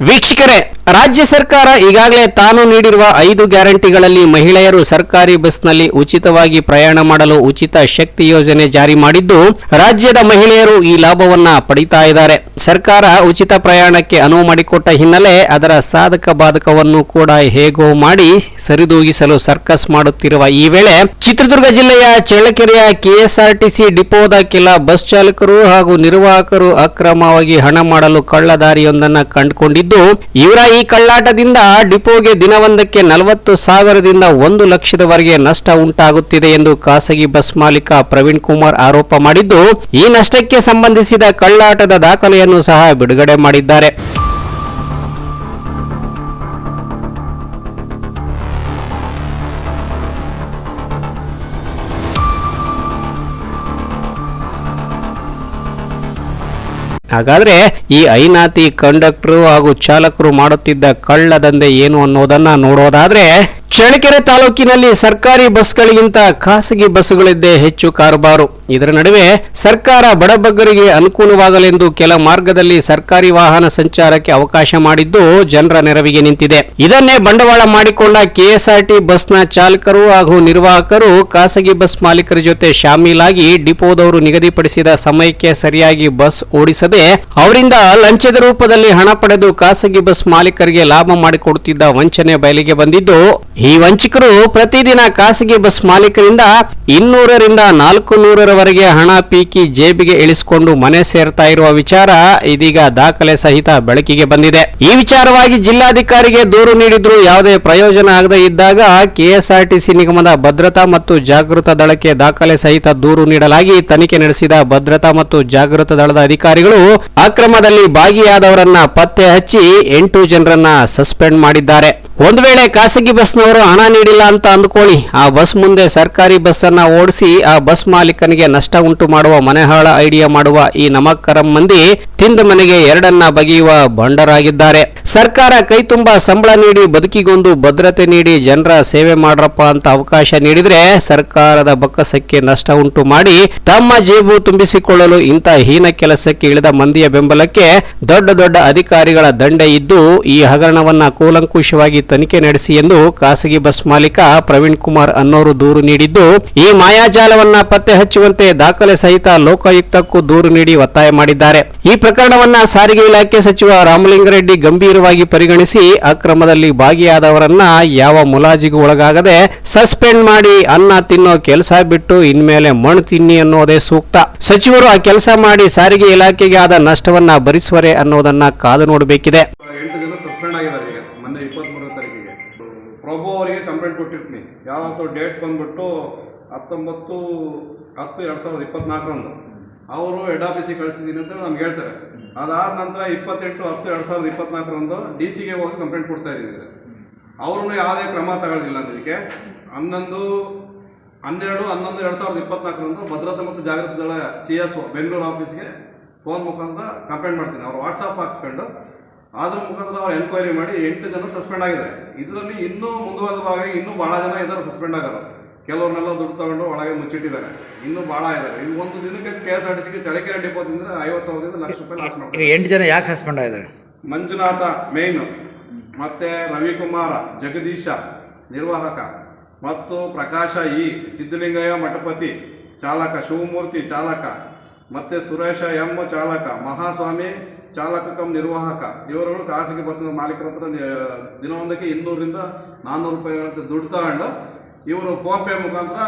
ವೀಕ್ಷಕರೇ ರಾಜ್ಯ ಸರ್ಕಾರ ಈಗಾಗಲೇ ತಾನು ನೀಡಿರುವ ಐದು ಗ್ಯಾರಂಟಿಗಳಲ್ಲಿ ಮಹಿಳೆಯರು ಸರ್ಕಾರಿ ಬಸ್ನಲ್ಲಿ ಉಚಿತವಾಗಿ ಪ್ರಯಾಣ ಮಾಡಲು ಉಚಿತ ಶಕ್ತಿ ಯೋಜನೆ ಜಾರಿ ಮಾಡಿದ್ದು, ರಾಜ್ಯದ ಮಹಿಳೆಯರು ಈ ಲಾಭವನ್ನ ಪಡಿತಾ ಇದ್ದಾರೆ. ಸರ್ಕಾರ ಉಚಿತ ಪ್ರಯಾಣಕ್ಕೆ ಅನುವು ಮಾಡಿಕೊಟ್ಟ ಹಿನ್ನೆಲೆ ಅದರ ಸಾಧಕ ಬಾಧಕವನ್ನು ಕೂಡ ಹೇಗೋ ಮಾಡಿ ಸರಿದೂಗಿಸಲು ಸರ್ಕಸ್ ಮಾಡುತ್ತಿರುವ ಈ ವೇಳೆ ಚಿತ್ರದುರ್ಗ ಜಿಲ್ಲೆಯ ಚಳ್ಳಕೆರೆಯ ಕೆಎಸ್ಆರ್ಟಿಸಿ ಡಿಪೋದ ಕೆಲ ಬಸ್ ಚಾಲಕರು ಹಾಗೂ ನಿರ್ವಾಹಕರು ಅಕ್ರಮವಾಗಿ ಹಣ ಮಾಡಲು ಕಳ್ಳದಾರಿಯೊಂದನ್ನು ಕಂಡುಕೊಂಡಿದ್ದು, ಇವರ ಕಳ್ಳಾಟದಿಂದ ಡಿಪೋಗೆ ದಿನವೊಂದಕ್ಕೆ ನಲವತ್ತು ಸಾವಿರದಿಂದ ಒಂದು ಲಕ್ಷದವರೆಗೆ ನಷ್ಟ ಉಂಟಾಗುತ್ತಿದೆ ಎಂದು ಖಾಸಗಿ ಬಸ್ ಮಾಲೀಕ ಪ್ರವೀಣ್ ಕುಮಾರ್ ಆರೋಪ ಮಾಡಿದ್ದು, ಈ ನಷ್ಟಕ್ಕೆ ಸಂಬಂಧಿಸಿದ ಕಳ್ಳಾಟದ ದಾಖಲೆಯನ್ನು ಸಹ ಬಿಡುಗಡೆ ಮಾಡಿದ್ದಾರೆ. ಹಾಗಾದ್ರೆ ಈ ಐನಾತಿ ಕಂಡಕ್ಟರ್ ಹಾಗೂ ಚಾಲಕರು ಮಾಡುತ್ತಿದ್ದ ಕಳ್ಳದಂಧೆ ಏನು ಅನ್ನೋದನ್ನ ನೋಡೋದಾದ್ರೆ, ಚಳ್ಳಕೆರೆ ತಾಲೂಕಿನಲ್ಲಿ ಸರ್ಕಾರಿ ಬಸ್ಗಳಿಗಿಂತ ಖಾಸಗಿ ಬಸ್ಗಳಿದ್ದೇ ಹೆಚ್ಚು ಕಾರುಬಾರು. ಇದರ ನಡುವೆ ಸರ್ಕಾರ ಬಡಬಗ್ಗರಿಗೆ ಅನುಕೂಲವಾಗಲೆಂದು ಕೆಲ ಮಾರ್ಗದಲ್ಲಿ ಸರ್ಕಾರಿ ವಾಹನ ಸಂಚಾರಕ್ಕೆ ಅವಕಾಶ ಮಾಡಿದ್ದು ಜನರ ನೆರವಿಗೆ ನಿಂತಿದೆ. ಇದನ್ನೇ ಬಂಡವಾಳ ಮಾಡಿಕೊಂಡ ಕೆಎಸ್ಆರ್ಟಿ ಬಸ್ನ ಚಾಲಕರು ಹಾಗೂ ನಿರ್ವಾಹಕರು ಖಾಸಗಿ ಬಸ್ ಮಾಲೀಕರ ಜೊತೆ ಶಾಮೀಲಾಗಿ ಡಿಪೋದವರು ನಿಗದಿಪಡಿಸಿದ ಸಮಯಕ್ಕೆ ಸರಿಯಾಗಿ ಬಸ್ ಓಡಿಸದೆ ಅವರಿಂದ ಲಂಚದ ರೂಪದಲ್ಲಿ ಹಣ ಪಡೆದು ಖಾಸಗಿ ಬಸ್ ಮಾಲೀಕರಿಗೆ ಲಾಭ ಮಾಡಿಕೊಡುತ್ತಿದ್ದ ವಂಚನೆ ಬಯಲಿಗೆ ಬಂದಿದ್ದು, ಈ ವಂಚಕರು ಪ್ರತಿದಿನ ಖಾಸಗಿ ಬಸ್ ಮಾಲೀಕರಿಂದ ಇನ್ನೂರರಿಂದ ನಾಲ್ಕು ನೂರರವರೆಗೆ ಹಣ ಪೀಕಿ ಜೇಬಿಗೆ ಇಳಿಸಿಕೊಂಡು ಮನೆ ಸೇರ್ತಾ ಇರುವ ವಿಚಾರ ಇದೀಗ ದಾಖಲೆ ಸಹಿತ ಬೆಳಕಿಗೆ ಬಂದಿದೆ. ಈ ವಿಚಾರವಾಗಿ ಜಿಲ್ಲಾಧಿಕಾರಿಗೆ ದೂರು ನೀಡಿದ್ರು ಯಾವುದೇ ಪ್ರಯೋಜನ ಆಗದೆ ಇದ್ದಾಗ ಕೆಎಸ್ಆರ್ಟಿಸಿ ನಿಗಮದ ಭದ್ರತಾ ಮತ್ತು ಜಾಗೃತ ದಳಕ್ಕೆ ದಾಖಲೆ ಸಹಿತ ದೂರು ನೀಡಲಾಗಿ ತನಿಖೆ ನಡೆಸಿದ ಭದ್ರತಾ ಮತ್ತು ಜಾಗೃತ ದಳದ ಅಧಿಕಾರಿಗಳು ಅಕ್ರಮದಲ್ಲಿ ಭಾಗಿಯಾದವರನ್ನ ಪತ್ತೆ ಹಚ್ಚಿ ಎಂಟು ಜನರನ್ನ ಸಸ್ಪೆಂಡ್ ಮಾಡಿದ್ದಾರೆ. ಒಂದು ವೇಳೆ ಖಾಸಗಿ ಬಸ್ನವರು ಹಣ ನೀಡಿಲ್ಲ ಅಂತ ಅಂದುಕೊಳ್ಳಿ. ಆ ಬಸ್ ಮುಂದೆ ಸರ್ಕಾರಿ ಬಸ್ ಅನ್ನ ಓಡಿಸಿ ಆ ಬಸ್ ಮಾಲೀಕನಿಗೆ ನಷ್ಟ ಉಂಟು ಮಾಡುವ, ಮನೆಹಾಳ ಐಡಿಯಾ ಮಾಡುವ ಈ ನಮಕ್ಕರಂ ಮಂದಿ ತಿಂದ ಮನೆಗೆ ಎರಡನ್ನ ಬಗೆಯುವ ಬಂಡರಾಗಿದ್ದಾರೆ ಸರ್ಕಾರ ಕೈ ತುಂಬಾ ಸಂಬಳ ನೀಡಿ, ಬದುಕಿಗೊಂದು ಭದ್ರತೆ ನೀಡಿ, ಜನರ ಸೇವೆ ಮಾಡ್ರಪ್ಪ ಅಂತ ಅವಕಾಶ ನೀಡಿದ್ರೆ ಸರ್ಕಾರದ ಬೊಕ್ಕಸಕ್ಕೆ ನಷ್ಟ ಉಂಟು ಮಾಡಿ, ತಮ್ಮ ಜೇಬು ತುಂಬಿಸಿಕೊಳ್ಳಲು ಇಂಥ ಹೀನ ಕೆಲಸಕ್ಕೆ ಇಳಿದ ಮಂದಿಯ ಬೆಂಬಲಕ್ಕೆ ದೊಡ್ಡ ದೊಡ್ಡ ಅಧಿಕಾರಿಗಳ ದಂಡೆ ಇದ್ದು, ಈ ಹಗರಣವನ್ನ ಕೂಲಂಕುಷವಾಗಿ ತನಿಖೆ ನಡೆಸಿ ಎಂದು ಖಾಸಗಿ ಬಸ್ ಮಾಲೀಕ ಪ್ರವೀಣ್ ಕುಮಾರ್ ಅನ್ನೋರು ದೂರು ನೀಡಿದ್ದು, ಈ ಮಾಯಾಜಾಲವನ್ನ ಪತ್ತೆ ಹಚ್ಚುವಂತೆ ದಾಖಲೆ ಸಹಿತ ಲೋಕಾಯುಕ್ತಕ್ಕೂ ದೂರು ನೀಡಿ ಒತ್ತಾಯ ಮಾಡಿದ್ದಾರೆ. ಈ ಪ್ರಕರಣವನ್ನ ಸಾರಿಗೆ ಇಲಾಖೆ ಸಚಿವ ರಾಮಲಿಂಗರೆಡ್ಡಿ ಗಂಭೀರವಾಗಿ ಪರಿಗಣಿಸಿ ಅಕ್ರಮದಲ್ಲಿ ಭಾಗಿಯಾದವರನ್ನ ಯಾವ ಮುಲಾಜಿಗೂ ಒಳಗಾಗದೆ ಸಸ್ಪೆಂಡ್ ಮಾಡಿ ಅನ್ನ ತಿನ್ನೋ ಕೆಲಸ ಬಿಟ್ಟು ಇನ್ಮೇಲೆ ಮಣ್ಣು ತಿನ್ನಿ ಅನ್ನೋದೇ ಸೂಕ್ತ. ಸಚಿವರು ಆ ಕೆಲಸ ಮಾಡಿ ಸಾರಿಗೆ ಇಲಾಖೆಗೆ ಆದ ನಷ್ಟವನ್ನ ಭರಿಸುವರೆ ಅನ್ನೋದನ್ನ ಕಾದು ನೋಡಬೇಕಿದೆ. ಪ್ರಭು ಅವರಿಗೆ ಕಂಪ್ಲೇಂಟ್ ಕೊಟ್ಟಿರ್ತೀನಿ. ಯಾವತ್ತು ಡೇಟ್ ಬಂದ್ಬಿಟ್ಟು ಹತ್ತೊಂಬತ್ತು ಹತ್ತು ಎರಡು ಸಾವಿರದ ಇಪ್ಪತ್ನಾಲ್ಕರಂದು. ಅವರು ಹೆಡ್ ಆಫೀಸಿಗೆ ಕಳಿಸಿದ್ದೀನಿ ಅಂತ ನಮ್ಗೆ ಹೇಳ್ತಾರೆ. ಅದಾದ ನಂತರ ಇಪ್ಪತ್ತೆಂಟು ಹತ್ತು ಎರಡು ಸಾವಿರದ ಇಪ್ಪತ್ನಾಲ್ಕರಂದು ಡಿ ಸಿಗೆ ಹೋಗಿ ಕಂಪ್ಲೇಂಟ್ ಕೊಡ್ತಾ ಇದ್ದೀನಿ ಅವ್ರೂ ಯಾವುದೇ ಕ್ರಮ ತಗೊಳ್ಳಿಲ್ಲ ಅದಕ್ಕೆ ಹನ್ನೊಂದು, ಹನ್ನೆರಡು, ಹನ್ನೊಂದು ಎರಡು ಸಾವಿರದ ಇಪ್ಪತ್ನಾಲ್ಕರಂದು ಭದ್ರತಾ ಮತ್ತು ಜಾಗೃತಿ ದಳ ಸಿ ಎಸ್ ಒ ಬೆಂಗಳೂರು ಆಫೀಸ್ಗೆ ಫೋನ್ ಮುಖಾಂತರ ಕಂಪ್ಲೇಂಟ್ ಮಾಡ್ತೀನಿ. ಅವ್ರು ವಾಟ್ಸಪ್ ಹಾಕ್ಸ್ಕೊಂಡು ಅದ್ರ ಮುಖಾಂತರ ಅವ್ರು ಎನ್ಕ್ವೈರಿ ಮಾಡಿ ಎಂಟು ಜನ ಸಸ್ಪೆಂಡ್ ಆಗಿದ್ದಾರೆ. ಇದರಲ್ಲಿ ಇನ್ನೂ ಮುಂದುವರೆದ ಭಾಗ ಇನ್ನೂ ಭಾಳ ಜನ ಇದ್ದಾರೆ ಸಸ್ಪೆಂಡ್ ಆಗೋರು. ಕೆಲವ್ರನ್ನೆಲ್ಲ ದುಡ್ಡು ತಗೊಂಡು ಒಳಗೆ ಮುಚ್ಚಿಟ್ಟಿದ್ದಾರೆ. ಇನ್ನೂ ಭಾಳ ಇದ್ದಾರೆ ಈಗ ಒಂದು ದಿನಕ್ಕೆ ಕೆ ಎಸ್ ಆರ್ ಟಿ ಸಿಗೆ ಚಳಿಕೆರೆ ಡಿಪೋದಿಂದ ಐವತ್ತು ಸಾವಿರದಿಂದ ಲಕ್ಷ ರೂಪಾಯಿ ಲಾಸ್ ಮಾಡ್ತಾರೆ. ಎಂಟು ಜನ ಯಾಕೆ ಸಸ್ಪೆಂಡ್ ಆಗಿದ್ದಾರೆ? ಮಂಜುನಾಥ ಮೇಯ್ನು ಮತ್ತು ರವಿಕುಮಾರ ಜಗದೀಶ ನಿರ್ವಾಹಕ ಮತ್ತು ಪ್ರಕಾಶ ಇ ಸಿದ್ದಲಿಂಗಯ್ಯ ಮಠಪತಿ ಚಾಲಕ ಶಿವಮೂರ್ತಿ ಚಾಲಕ ಮತ್ತು ಸುರೇಶ ಎಂ ಚಾಲಕ ಮಹಾಸ್ವಾಮಿ ಚಾಲಕ ಕಮ್ ನಿರ್ವಾಹಕ ಇವರುಗಳು ಖಾಸಗಿ ಬಸ್ನ ಮಾಲೀಕರ ಹತ್ರ ದಿನವೊಂದಕ್ಕೆ ಇನ್ನೂರಿಂದ ನಾನ್ನೂರು ರೂಪಾಯಿಗಳಂತೆ ದುಡ್ಡು ತಗೊಂಡು ಇವರು ಫೋನ್ಪೇ ಮುಖಾಂತರ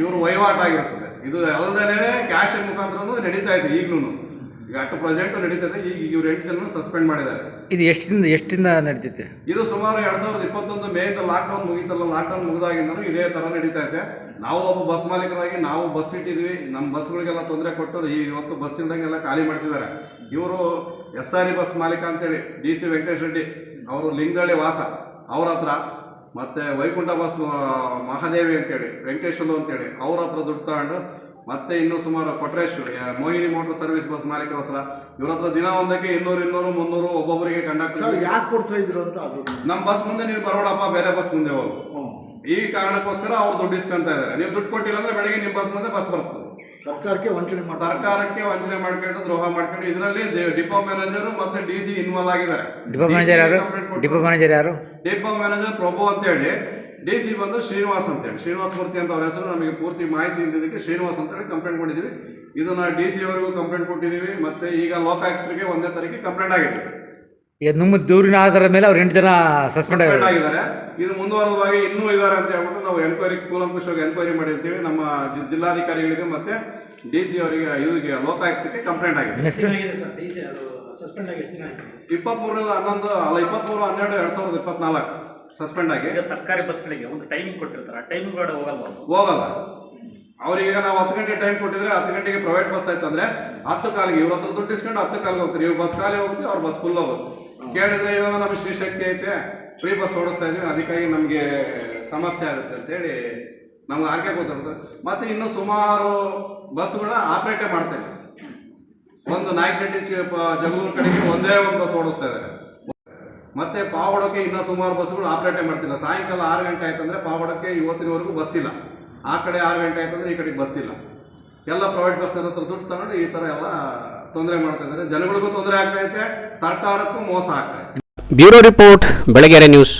ಇವರು ವಹಿವಾಟಾಗಿರ್ತದೆ ಇದು ಅಲ್ಲದೇ ಕ್ಯಾಶ್ ಮುಖಾಂತರನೂ ನಡೀತಾ ಇದೆ ಈಗಲೂ ಈಗ ಅಟ್ ಪ್ರೆಸೆಂಟ್ ನಡೀತದೆ ಈಗ ಇವ್ರು ಎಂಟು ಜನ ಸಸ್ಪೆಂಡ್ ಮಾಡಿದ್ದಾರೆ. ಇದು ಎಷ್ಟಿಂದ ಎಷ್ಟಿಂದ ನಡೀತೈತೆ? ಇದು ಸುಮಾರು ಎರಡ್ ಸಾವಿರದ ಇಪ್ಪತ್ತೊಂದು ಮೇಯಿಂದ ಲಾಕ್ಡೌನ್ ಮುಗಿತಲ್ಲ ಲಾಕ್ಡೌನ್ ಮುಗಿದಾಗಿಂದನೂ ಇದೇ ತರ ನಡೀತಾ ಇದೆ. ನಾವು ಒಬ್ಬ ಬಸ್ ಮಾಲೀಕರಾಗಿ ನಾವು ಬಸ್ ಇಟ್ಟಿದ್ವಿ ನಮ್ಮ ಬಸ್ಗಳಿಗೆಲ್ಲ ತೊಂದರೆ ಕೊಟ್ಟು ಈ ಇವತ್ತು ಬಸ್ ಇಲ್ದಂಗೆಲ್ಲ ಖಾಲಿ ಮಾಡಿಸಿದ್ದಾರೆ. ಇವರು ಎಸ್ ಆರ್ ಇ ಬಸ್ ಮಾಲೀಕ ಅಂತೇಳಿ ಡಿ ಸಿ ವೆಂಕಟೇಶ್ ರೆಡ್ಡಿ ಅವರು ಲಿಂಗದಳ್ಳಿ ವಾಸ ಅವ್ರ ಹತ್ರ ಮತ್ತೆ ವೈಕುಂಠ ಬಸ್ ಮಹಾದೇವಿ ಅಂತೇಳಿ ವೆಂಕಟೇಶ್ವರ ಅಂತೇಳಿ ಅವ್ರ ಹತ್ರ ದುಡ್ಡು ತಗೊಂಡು ಮತ್ತೆ ಇನ್ನು ಸುಮಾರು ಕೊಟ್ರೇಶ್ ಯಾ- ಮೋಹಿನಿ ಮೋಟರ್ ಸರ್ವಿಸ್ ಬಸ್ ಮಾಲೀಕರ ಹತ್ರ ಇವ್ರ ಹತ್ರ ದಿನ ಒಂದಕ್ಕೆ ಇನ್ನೂರು ಇನ್ನೂರು ಮುನ್ನೂರು ಒಬ್ಬೊಬ್ಬರಿಗೆ ಕಂಡಕ್ಟರ್ ಯಾಕೆ ಕೊಡ್ತಾ ಇದ್ರು ಅಂತ ಅದು? ನಮ್ಮ ಬಸ್ ಮುಂದೆ ನೀವು ಬರೋಡಪ್ಪ ಬೇರೆ ಬಸ್ ಮುಂದೆ ಹೋಗು. ಈ ಕಾರಣಕ್ಕೋಸ್ಕರ ಅವ್ರು ದುಡ್ಡು ಇಸ್ಕೊಂತ ಇದ್ದಾರೆ. ನೀವು ದುಡ್ಡು ಕೊಟ್ಟಿಲ್ಲ ಅಂದ್ರೆ ಬೆಳಗ್ಗೆ ನಿಮ್ಮ ಬಸ್ ಮುಂದೆ ಬಸ್ ಬರ್ತದೆ. ಸರ್ಕಾರಕ್ಕೆ ವಂಚನೆ ಸರ್ಕಾರಕ್ಕೆ ವಂಚನೆ ಮಾಡ್ಕೊಂಡು ದ್ರೋಹ ಮಾಡ್ಕೊಂಡು ಇದರಲ್ಲಿ ಡಿಪೋ ಮ್ಯಾನೇಜರ್ ಮತ್ತೆ ಡಿ ಸಿ ಇನ್ವಾಲ್ವ್ ಆಗಿದ್ದಾರೆ. ಡಿಪೋ ಮ್ಯಾನೇಜರ್ ಯಾರು? ಡಿಪೋ ಮ್ಯಾನೇಜರ್ ಯಾರು? ಡಿಪೋ ಮ್ಯಾನೇಜರ್ ಪ್ರಭು ಅಂತ ಹೇಳಿ ಡಿ ಸಿ ಬಂದು ಶ್ರೀನಿವಾಸ್ ಅಂತ ಹೇಳಿ ಶ್ರೀನಿವಾಸ್ ಮೂರ್ತಿ ಅಂತ ಅವ್ರ ಹೆಸರು ನಮಗೆ ಪೂರ್ತಿ ಮಾಹಿತಿ ಇದ್ದಿದ್ದಕ್ಕೆ ಶ್ರೀನಿವಾಸ್ ಅಂತ ಹೇಳಿ ಕಂಪ್ಲೇಂಟ್ ಮಾಡಿದ್ದೀವಿ ಇದನ್ನು ಡಿ ಸಿ ಅವರಿಗೂ ಕಂಪ್ಲೇಂಟ್ ಕೊಟ್ಟಿದ್ದೀವಿ ಮತ್ತು ಈಗ ಲೋಕಾಯುಕ್ತರಿಗೆ ಒಂದೇ ತಾರೀಕಿಗೆ ಕಂಪ್ಲೇಂಟ್ ಆಗಿದೆ ಈಗ ನಿಮ್ಮ ದೂರಿನ ಆಧಾರದ ಮೇಲೆ ಅವ್ರು ಎಂಟು ಜನ ಸಸ್ಪೆಂಡ್ ಆಗಿದ್ದಾರೆ. ಆಗಿದ್ದಾರೆ. ಇದು ಮುಂದುವರೆದವಾಗಿ ಇನ್ನೂ ಇದ್ದಾರೆ ಅಂತ ಹೇಳ್ಬಿಟ್ಟು ನಾವು ಎನ್ಕ್ವೈರಿ ಕೂಲಂಕುಷವಾಗಿ ಎನ್ಕ್ವೈರಿ ಮಾಡಿ ಅಂತೇಳಿ ನಮ್ಮ ಜಿ- ಜಿಲ್ಲಾಧಿಕಾರಿಗಳಿಗೆ ಮತ್ತೆ ಡಿ ಸಿ ಅವರಿಗೆ ಇವರಿಗೆ ಲೋಕಾಯುಕ್ತಕ್ಕೆ ಕಂಪ್ಲೇಂಟ್ ಆಗಿದೆ. ಇಪ್ಪತ್ಮೂರು ಹನ್ನೊಂದು ಅಲ್ಲ ಇಪ್ಪತ್ಮೂರು ಹನ್ನೆರಡು ಎರಡ್ ಸಾವಿರದ ಇಪ್ಪತ್ನಾಲ್ಕು ಸಸ್ಪೆಂಡ್ ಆಗಿ. ಈಗ ಸರ್ಕಾರಿ ಬಸ್ಗಳಿಗೆ ಒಂದು ಟೈಮಿಂಗ್ ಕೊಟ್ಟಿರ್ತಾರೆ ಆ ಟೈಮಿಂಗ್ ಒಳಗಡೆ ಹೋಗಲ್ಲ ಅವ್ರು? ಹೋಗಲ್ಲ. ಅವ್ರಿಗೆ ನಾವು ಹತ್ತು ಗಂಟೆ ಟೈಮ್ ಕೊಟ್ಟಿದ್ರೆ ಹತ್ತು ಗಂಟೆಗೆ ಪ್ರೈವೇಟ್ ಬಸ್ ಆಯ್ತಂದ್ರೆ ಹತ್ತು ಕಾಲಿಗೆ ಇವ್ರ ಹತ್ರ ದುಡ್ಡು ಇಸ್ಕೊಂಡು ಹತ್ತು ಕಾಲಿಗೆ ಹೋಗ್ತಾರೆ. ಇವ್ರು ಬಸ್ ಖಾಲಿ ಹೋಗುತ್ತೆ ಅವ್ರ ಬಸ್ ಫುಲ್ ಹೋಗುತ್ತೆ. ಕೇಳಿದ್ರೆ ಇವಾಗ ನಮ್ಗೆ ಶ್ರೀಶಕ್ತಿ ಐತೆ. ಫ್ರೀ ಬಸ್ ಓಡಿಸ್ತಾ ಇದೀವಿ ಅದಕ್ಕಾಗಿ ನಮಗೆ ಸಮಸ್ಯೆ ಆಗುತ್ತೆ ಅಂತೇಳಿ ನಮ್ಗೆ ಆರ್ಕೆ ಗೊತ್ತಿರ್ತದೆ ಮತ್ತೆ ಇನ್ನು ಸುಮಾರು ಬಸ್ಗಳನ್ನ ಆಪರೇಟೇ ಮಾಡ್ತಾ ಒಂದು ನಾಯಕನಹಟ್ಟಿ ಜಗಳೂರು ಕಡೆಗೆ ಒಂದೇ ಒಂದು ಬಸ್ ಓಡಿಸ್ತಾ ಇದ್ದಾರೆ. ಮತ್ತೆ ಪಾವಡಕ್ಕೆ ಇನ್ನೂ ಸುಮಾರು ಬಸ್ಗಳು ಆಪರೇಟೇ ಮಾಡ್ತಿಲ್ಲ. ಸಾಯಂಕಾಲ ಆರು ಗಂಟೆ ಆಯ್ತಂದ್ರೆ ಪಾವಡಕ್ಕೆ ಇವತ್ತಿನವರೆಗೂ ಬಸ್ ಇಲ್ಲ. ಆ ಕಡೆ ಆರು ಗಂಟೆ ಆಯ್ತಂದ್ರೆ ಈ ಕಡೆಗೆ ಬಸ್ ಇಲ್ಲ. ಎಲ್ಲ ಪ್ರೈವೇಟ್ ಬಸ್ ಹತ್ರ ದುಡ್ಡು ತಗೊಂಡು ಈ ಥರ ಎಲ್ಲ ತೊಂದರೆ ಮಾಡ್ತಾ ಇದ್ದಾರೆ ಜನಗಳಿಗೂ ತೊಂದರೆ ಆಗ್ತಾ ಐತೆ, ಸರ್ಕಾರಕ್ಕೂ ಮೋಸ ಆಗ್ತಾ ಇದೆ ಬ್ಯೂರೋ ರಿಪೋರ್ಟ್, ಬೆಳಗೆರೆ ನ್ಯೂಸ್.